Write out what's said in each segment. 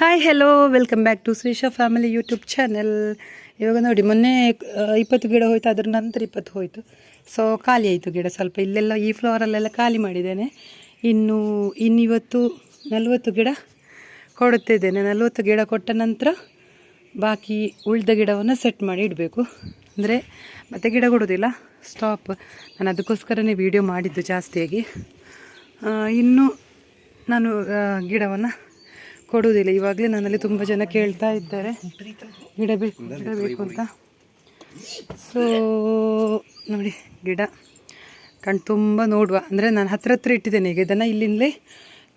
Hi hello welcome back to Shreesha family YouTube channel ಇವಾಗ ನೋಡಿ, ಮೊನ್ನೆ ಇಪ್ಪತ್ತು ಗಿಡ ಹೋಯ್ತು ಅದ್ರ ನಂತರ ಇಪ್ಪತ್ತು ಹೋಯಿತು. ಸೊ ಖಾಲಿ ಆಯಿತು ಗಿಡ ಸ್ವಲ್ಪ. ಇಲ್ಲೆಲ್ಲ ಈ ಫ್ಲೋರಲ್ಲೆಲ್ಲ ಖಾಲಿ ಮಾಡಿದ್ದೇನೆ. ಇನ್ನು, ಇನ್ನಿವತ್ತು ನಲ್ವತ್ತು ಗಿಡ ಕೊಡುತ್ತಿದ್ದೇನೆ. ನಲ್ವತ್ತು ಗಿಡ ಕೊಟ್ಟ ನಂತರ ಬಾಕಿ ಉಳಿದ ಗಿಡವನ್ನು ಸೆಟ್ ಮಾಡಿ ಇಡಬೇಕು. ಅಂದರೆ, ಮತ್ತೆ ಗಿಡ ಕೊಡೋದಿಲ್ಲ. ಸ್ಟಾಪ್ ನಾನು ಅದಕ್ಕೋಸ್ಕರನೇ ವೀಡಿಯೋ ಮಾಡಿದ್ದು ಜಾಸ್ತಿಯಾಗಿ. ಇನ್ನು ನಾನು ಗಿಡವನ್ನು ಕೊಡುವುದಿಲ್ಲ. ಇವಾಗಲೇ ನನ್ನಲ್ಲಿ ತುಂಬ ಜನ ಕೇಳ್ತಾ ಇದ್ದಾರೆ. ಗಿಡ ಬೇಕು ಅಂತ. ಸೊ ನೋಡಿ, ಗಿಡ ಕಣ್ ತುಂಬ ನೋಡುವ. ಅಂದರೆ ನಾನು ಹತ್ರ ಹತ್ರ ಇಟ್ಟಿದ್ದೇನೆ. ಈಗ ಇದನ್ನು ಇಲ್ಲಿಂದಲೇ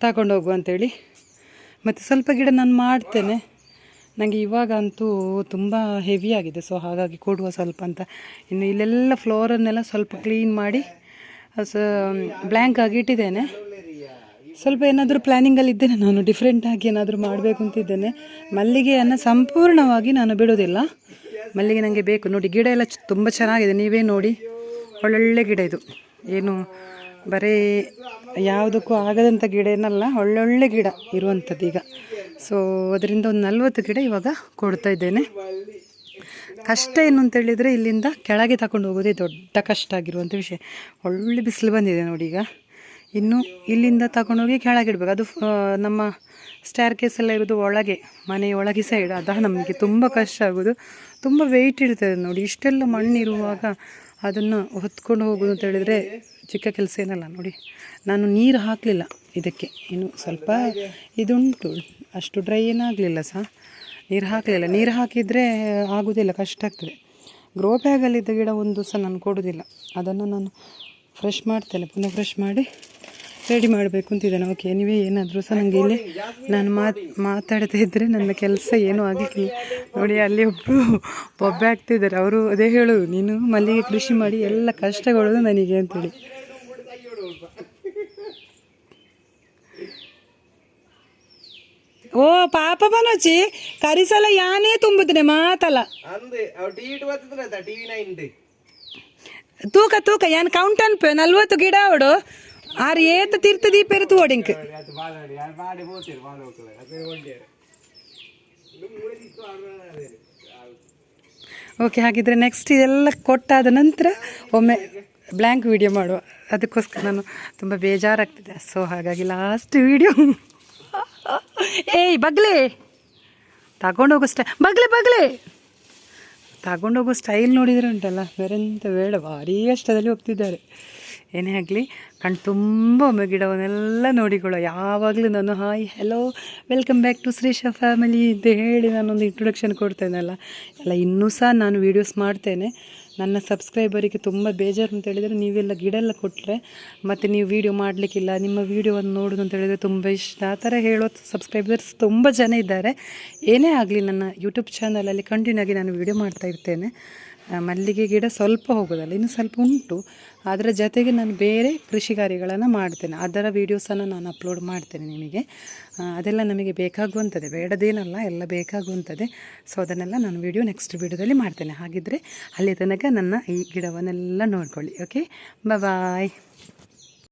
ತಗೊಂಡು ಹೋಗುವ ಅಂತೇಳಿ. ಮತ್ತು ಸ್ವಲ್ಪ ಗಿಡ ನಾನು ಮಾಡ್ತೇನೆ. ನನಗೆ ಇವಾಗ ಅಂತೂ ತುಂಬ ಹೆವಿ ಆಗಿದೆ. ಸೊ ಹಾಗಾಗಿ ಕೊಡುವ ಸ್ವಲ್ಪ ಅಂತ. ಇನ್ನು ಇಲ್ಲೆಲ್ಲ ಫ್ಲೋರನ್ನೆಲ್ಲ ಸ್ವಲ್ಪ ಕ್ಲೀನ್ ಮಾಡಿ ಸ ಬ್ಲ್ಯಾಂಕ್ ಆಗಿ ಇಟ್ಟಿದ್ದೇನೆ. ಸ್ವಲ್ಪ ಏನಾದರೂ ಪ್ಲ್ಯಾನಿಂಗಲ್ಲಿ ಇದ್ದೇನೆ ನಾನು ಡಿಫ್ರೆಂಟಾಗಿ ಏನಾದರೂ ಮಾಡಬೇಕು ಅಂತಿದ್ದೇನೆ ಮಲ್ಲಿಗೆಯನ್ನು ಸಂಪೂರ್ಣವಾಗಿ ನಾನು ಬಿಡೋದಿಲ್ಲ ಮಲ್ಲಿಗೆ ನನಗೆ ಬೇಕು. ನೋಡಿ, ಗಿಡ ಎಲ್ಲ ತುಂಬ ಚೆನ್ನಾಗಿದೆ. ನೀವೇ ನೋಡಿ. ಒಳ್ಳೊಳ್ಳೆ ಗಿಡ ಇದು. ಏನು ಬರೀ ಯಾವುದಕ್ಕೂ ಆಗದಂಥ ಗಿಡ ಏನಲ್ಲ, ಒಳ್ಳೊಳ್ಳೆ ಗಿಡ ಇರುವಂಥದ್ದು ಈಗ. ಸೊ ಅದರಿಂದ ಒಂದು ನಲ್ವತ್ತು ಗಿಡ ಇವಾಗ ಕೊಡ್ತಾ ಇದ್ದೇನೆ. ಕಷ್ಟ ಏನು ಅಂತ ಹೇಳಿದರೆ ಇಲ್ಲಿಂದ ಕೆಳಗೆ ತಗೊಂಡು ಹೋಗೋದೇ ದೊಡ್ಡ ಕಷ್ಟ ಆಗಿರುವಂಥ ವಿಷಯ. ಒಳ್ಳೆ ಬಿಸಿಲು ಬಂದಿದೆ ನೋಡಿ ಈಗ. ಇನ್ನು ಇಲ್ಲಿಂದ ತಗೊಂಡೋಗಿ ಕೆಳಗಿಡ್ಬೇಕು. ಅದು ನಮ್ಮ ಸ್ಟ್ಯಾರ್ ಕೇಸ್ ಎಲ್ಲ ಇರೋದು ಒಳಗೆ, ಮನೆಯ ಒಳಗೆ ಸೈಡ್ ಅದ ನಮಗೆ ತುಂಬ ಕಷ್ಟ ಆಗೋದು. ತುಂಬ ವೆಯ್ಟ್ ಇರ್ತದೆ ನೋಡಿ. ಇಷ್ಟೆಲ್ಲ ಮಣ್ಣಿರುವಾಗ ಅದನ್ನು ಹೊತ್ಕೊಂಡು ಹೋಗೋದು ಅಂತ ಹೇಳಿದರೆ ಚಿಕ್ಕ ಕೆಲಸ ಏನಲ್ಲ ನೋಡಿ. ನಾನು ನೀರು ಹಾಕಲಿಲ್ಲ ಇದಕ್ಕೆ. ಇನ್ನು ಸ್ವಲ್ಪ ಇದುಂಟು. ಅಷ್ಟು ಡ್ರೈ ಏನಾಗಲಿಲ್ಲ ಸಹ ನೀರು ಹಾಕಲಿಲ್ಲ. ನೀರು ಹಾಕಿದರೆ ಆಗೋದಿಲ್ಲ. ಕಷ್ಟ ಆಗ್ತದೆ. ಗ್ರೋ ಬ್ಯಾಗಲ್ಲಿದ್ದ ಗಿಡ ಒಂದು ಸಹ ನಾನು ಕೊಡೋದಿಲ್ಲ. ಅದನ್ನು ನಾನು ಫ್ರೆಶ್ ಮಾಡ್ತೇನೆ, ಪುನಃ ಫ್ರೆಶ್ ಮಾಡಿ ರೆಡಿ ಮಾಡಬೇಕು ಅಂತಿದ್ದಾನೆ ಓಕೆ ನೀವೇ ಏನಾದರೂ ಸಹ ನನಗೆ ಇಲ್ಲಿ ನಾನು ಮಾತು, ಮಾತಾಡ್ತಾ ಇದ್ದರೆ ನನ್ನ ಕೆಲಸ ಏನೂ ಆಗಲಿಕ್ಕಿಲ್ಲ. ನೋಡಿ, ಅಲ್ಲಿ ಒಬ್ಬರು ಬೊಬ್ಬೆ ಆಗ್ತಿದ್ದಾರೆ. ಅವರು ಅದೇ ಹೇಳು, ನೀನು ಮಲ್ಲಿಗೆ ಕೃಷಿ ಮಾಡಿ ಎಲ್ಲ ಕಷ್ಟಗಳು ನನಗೆ ಅಂತೇಳಿ ಓ, ಪಾಪ ಬನೋಚಿ ಕರಿಸಲ ಯಾನೇ ತುಂಬಿದ್ರೆ ಮಾತಲ್ಲ. ತೂಕ ತೂಕ. ಏನ್ ಕೌಂಟ್ ಅನ್ಪೆ ನಲ್ವತ್ತು ಗಿಡ ಅವಡು. ಆರು ಏತ ತೀರ್ಥ ದೀಪ ಇರುತ್ತೆ ಓಡಿಂಕ್ ಓಕೆ ಹಾಗಿದ್ರೆ ನೆಕ್ಸ್ಟ್ ಇದೆಲ್ಲ ಕೊಟ್ಟಾದ ನಂತರ ಒಮ್ಮೆ ಬ್ಲ್ಯಾಂಕ್ ವಿಡಿಯೋ ಮಾಡುವ. ಅದಕ್ಕೋಸ್ಕರ ನಾನು ತುಂಬ ಬೇಜಾರಾಗ್ತಿದೆ. ಸೊ ಹಾಗಾಗಿ ಲಾಸ್ಟ್ ವಿಡಿಯೋ ಏಯ್, ಬಗ್ಲೆ. ತಗೊಂಡೋಗಷ್ಟೇ ಬಗ್ಲೆ ಬಗ್ಲೆ. ತಗೊಂಡೋಗೋ ಸ್ಟೈಲ್ ನೋಡಿದರೆ ಉಂಟಲ್ಲ ಬೇರೆಂತ ಬೇಡ, ಭಾರಿ ಅಷ್ಟದಲ್ಲಿ ಹೋಗ್ತಿದ್ದಾರೆ. ಏನೇ ಆಗಲಿ, ಕಣ್ ತುಂಬ ಒಮ್ಮೆ ಗಿಡವನ್ನೆಲ್ಲ ನೋಡಿಕೊಳ್ಳೋ, ಯಾವಾಗಲೂ ನಾನು hi hello welcome back to Shreesha family ಅಂತ ಹೇಳಿ ನಾನೊಂದು ಇಂಟ್ರೊಡಕ್ಷನ್ ಕೊಡ್ತೇನಲ್ಲ. ಎಲ್ಲ ಇನ್ನೂ ಸಹ ನಾನು ವೀಡಿಯೋಸ್ ಮಾಡ್ತೇನೆ. ನನ್ನ ಸಬ್ಸ್ಕ್ರೈಬರಿಗೆ ತುಂಬ ಬೇಜಾರು ಅಂತ ಹೇಳಿದರೆ ನೀವೆಲ್ಲ ಗಿಡ ಎಲ್ಲ ಕೊಟ್ಟರೆ ಮತ್ತು ನೀವು ವೀಡಿಯೋ ಮಾಡಲಿಕ್ಕಿಲ್ಲ, ನಿಮ್ಮ ವೀಡಿಯೋವನ್ನು ನೋಡೋದು ಅಂತ ಹೇಳಿದರೆ ತುಂಬ ಇಷ್ಟ. ಆ ಥರ ಹೇಳೋ ಸಬ್ಸ್ಕ್ರೈಬರ್ಸ್ ತುಂಬ ಜನ ಇದ್ದಾರೆ. ಏನೇ ಆಗಲಿ ನನ್ನ ಯೂಟ್ಯೂಬ್ ಚಾನಲಲ್ಲಿ ಕಂಟಿನ್ಯೂ ಆಗಿ ನಾನು ವೀಡಿಯೋ ಮಾಡ್ತಾ ಇರ್ತೇನೆ. ಮಲ್ಲಿಗೆ ಗಿಡ ಸ್ವಲ್ಪ ಹೋಗೋದಲ್ಲ, ಇನ್ನು ಸ್ವಲ್ಪ ಉಂಟು. ಅದರ ಜೊತೆಗೆ ನಾನು ಬೇರೆ ಕೃಷಿ ಕಾರ್ಯಗಳನ್ನು ಮಾಡ್ತೇನೆ. ಅದರ ವೀಡಿಯೋಸನ್ನು ನಾನು ಅಪ್ಲೋಡ್ ಮಾಡ್ತೇನೆ ನಿಮಗೆ. ಅದೆಲ್ಲ ನಮಗೆ ಬೇಕಾಗುವಂಥದ್ದೇ ಬೇಡದೇನಲ್ಲ, ಎಲ್ಲ ಬೇಕಾಗುವಂಥದ್ದೇ ಸೊ ಅದನ್ನೆಲ್ಲ ನಾನು ವೀಡಿಯೋ ನೆಕ್ಸ್ಟ್ ವೀಡಿಯೋದಲ್ಲಿ ಮಾಡ್ತೇನೆ. ಹಾಗಿದ್ದರೆ ಅಲ್ಲಿ ತನಕ ನನ್ನ ಈ ಗಿಡವನ್ನೆಲ್ಲ ನೋಡ್ಕೊಳ್ಳಿ ಓಕೆ ಬಾಯ್